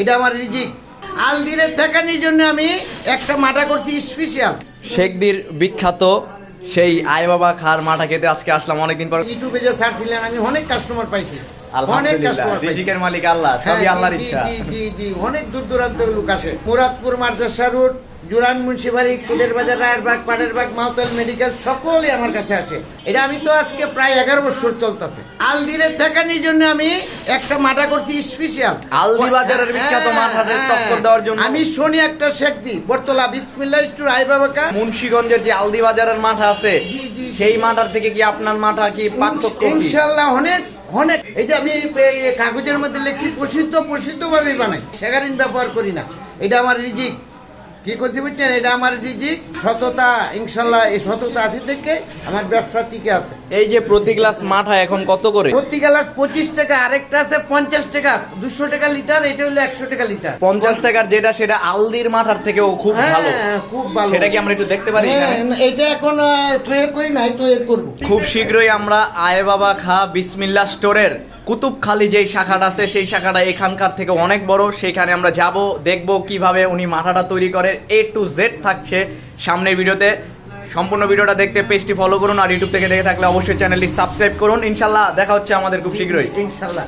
এটা আমার রিজিক আলদিরের ঠেকানির জন্য আমি একটা মাটা করছি স্পেশাল শেখদির বিখ্যাত সেই আয় বাবা খার মাটা খেতে আজকে আসলাম অনেকদিন পর। ইউটিউবে যে ছিলেন আমি অনেক কাস্টমার পাইছি। অনেক কাস্টমার রিজিকের মালিক আল্লাহ হ্যাঁ, সবই আল্লাহর ইচ্ছা। জি জি জি অনেক দূর দূরান্তের লোক আসে। মুরাদপুর মাদ্রাসা রোড জুরান মুন্সিবাড়ি কুদের বাজার রায়েরবাগ মাউতাল মেডিকেল সকলে আমার কাছে আসে। এটা আমি তো আজকে প্রায় এগারো বছর চলতেছে। আলদিরের ঠেকানির জন্য আমি একটা মাটা করছি স্পেশাল আলদি বাজারের বিখ্যাত মাঠাদের টক্কর দেওয়ার জন্য। আমি শনি একটা শেখ দি বর্তলা বিসমিল্লাহ টু মুন্সিগঞ্জের যে আলদি বাজারের মাঠা আছে। সেই মাঠার থেকে কি আপনার মাঠা কি পার্থক্য কি? ইনশাল্লাহ অনেক অনেক, এই যে আমি কাগজের মধ্যে লিখছি, প্রসিদ্ধ প্রসিদ্ধ ভাবে বানাই। সেগারিন ব্যবহার করি না। এটা আমার রিজিক। কি করছি বুঝছেন? এটা আমার রিজিক সততা ইনশাল্লাহ এই সততা আছে থেকে আমার ব্যবসা টিকে আছে। এই যে প্রতি গ্লাস মাঠা এখন কত করে? প্রতি গেলার পঁচিশ টাকা আরেকটা আছে পঞ্চাশ টাকা দুশো টাকা লিটার এটা হলো একশো টাকা লিটার। পঞ্চাশ টাকার যেটা সেটা আলদির মাঠার থেকেও খুব ভালো। হ্যাঁ খুব ভালো। সেটা কি আমরা একটু দেখতে পারি হ্যাঁ, এটা এখন তৈরি করি নাই তৈরি করব। খুব শীঘ্রই আমরা আয় বাবা খা বিসমিল্লা স্টোরের কুতুবখালি যেই শাখাটা আছে, সেই শাখাটা এখানকার থেকে অনেক বড়। সেখানে আমরা যাব, দেখব কীভাবে উনি মাথাটা তৈরি করে। এ টু জেড থাকছে সামনের ভিডিওতে। সম্পূর্ণ ভিডিওটা দেখতে পেজটি ফলো করুন আর ইউটিউব থেকে দেখে থাকলে অবশ্যই চ্যানেলটি সাবস্ক্রাইব করুন। ইনশাল্লাহ দেখা হচ্ছে আমাদের খুব শীঘ্রই। ইনশাল্লাহ।